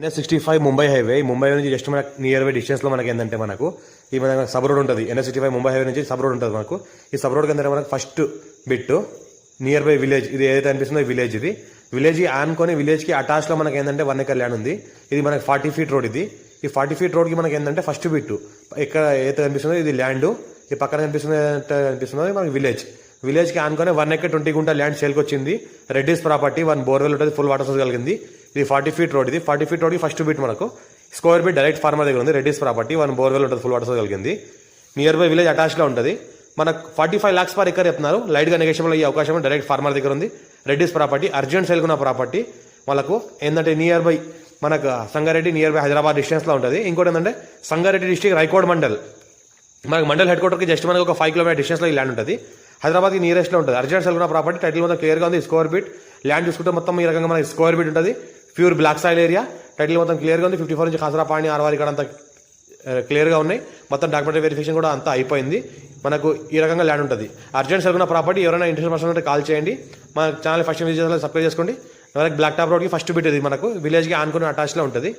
NS sixty five Mumbai highway Mumbai నుంచి just మనకు near by డిస్టెన్స్లో మనకి ఏంటంటే మనకు ఈ మన సబ్ రోడ్ ఉంటుంది. NS sixty five Mumbai highway నుంచి సబ్ రోడ్ ఉంటుంది మనకు. ఈ సబ్ రోడ్ కింద మనకు first bit near by village ఇది ఏదైతే అనిపిస్తుందో విలేజ్ ఇది. విలేజ్ ఆనుకొని విలేజ్కి మనకి ఏంటంటే వన్ ఎకర్ ల్యాండ్ ఉంది. ఇది మనకి ఫార్టీ ఫీట్ రోడ్ ఇది. ఈ ఫార్టీ ఫీట్ రోడ్కి మనకి ఏంటంటే ఫస్ట్ బిట్ ఎక్కడ ఏదైతే కనిపిస్తుందో ఇది ల్యాండ్ ఈ పక్కన కనిపిస్తుంది అనిపిస్తుందో కనిపిస్తుందో మనకి విలేజ్ విలేజ్కి ఆనుకొని వన్ ఎకర్ ట్వంటీ గుంట ల్యాండ్ సేల్కి వచ్చింది. రెడ్డీస్ ప్రాపర్టీ వన్ బోర్వెల్ ఉంటుంది ఫుల్ వాటర్ సోర్స్ కలిగింది. ఇది ఫార్టీ ఫీట్ రోడ్ ఇది. Forty feet road first bit మనకు. స్క్వేర్ బీట్ డైరెక్ట్ ఫార్మర్ దగ్గర ఉంది రెడ్డీస్ ప్రాపర్టీ వన్ బోర్వెల్ ఉంటుంది ఫుల్ వాటర్ సోర్స్ కలిగింది. నియర్ బై విలేజ్ అటాచ్లో ఉంటుంది. మనకు forty five lakhs per acre చెప్తున్నారు. లైట్గా గా అయ్యే అవకాశం డైరెక్ట్ ఫార్మర్ దగ్గర ఉంది. రెడ్డీస్ ప్రాపర్టీ అర్జెంట్ సేల్కున్న ఉన్న ప్రాపర్టీ వాళ్ళకు ఏంటంటే నియర్ బై మనకు సంగారెడ్డి నియర్ బై హైదరాబాద్ డిస్టెన్స్లో ఉంటుంది. ఇంకోటి ఏంటంటే సంగారెడ్డి డిస్టిక్ రైకోడ్ మండల్. మనకు మండల్ హెడ్ క్వార్టర్కి జస్ట్ మనకు ఒక ఫైవ్ కిలోమీటర్ డిస్టెన్స్లో ఈ ల్యాండ్ ఉంటుంది. హైదరాబాద్కి నియరెస్ట్లో ఉంటుంది. అర్జెంట్ సెల్గొన ప్రాపర్టీ టైటిల్ మొత్తం క్లియర్గా ఉంది. స్క్వేర్ బీట్ ల్యాండ్ చూసుకుంటే మొత్తం ఈ రకంగా మనకి స్క్వేర్ బీట్ ఉంటుంది. Pure black soil area title మొత్తం క్లియర్గా ఉంది. ఫిఫ్టీ ఫోర్ నుంచి ఖాసరా పాణి ఆర్వారి ఇక్కడ అంతా క్లియర్గా ఉన్నాయి. మొత్తం డాక్యుమెంటరీ వెరిఫికేషన్ కూడా అంతా అయిపోయింది. మనకు ఈ రకంగా ల్యాండ్ ఉంటుంది. అర్జెంట్ సెల్గున్న ప్రాపర్టీ ఎవరైనా ఇంట్రెస్ట్ పర్సన్ ఉంటే కాల్ చేయండి. మన ఛానల్ ఫస్ట్ విజిట్ సబ్స్క్రైబ్ చేసుకోండి. ఎవరికి బ్లాక్ టాప్ రోడ్కి ఫస్ట్ బిట్ ఇది మనకు. విలేజ్కి ఆనుకుని అటాచ్లో ఉంటుంది.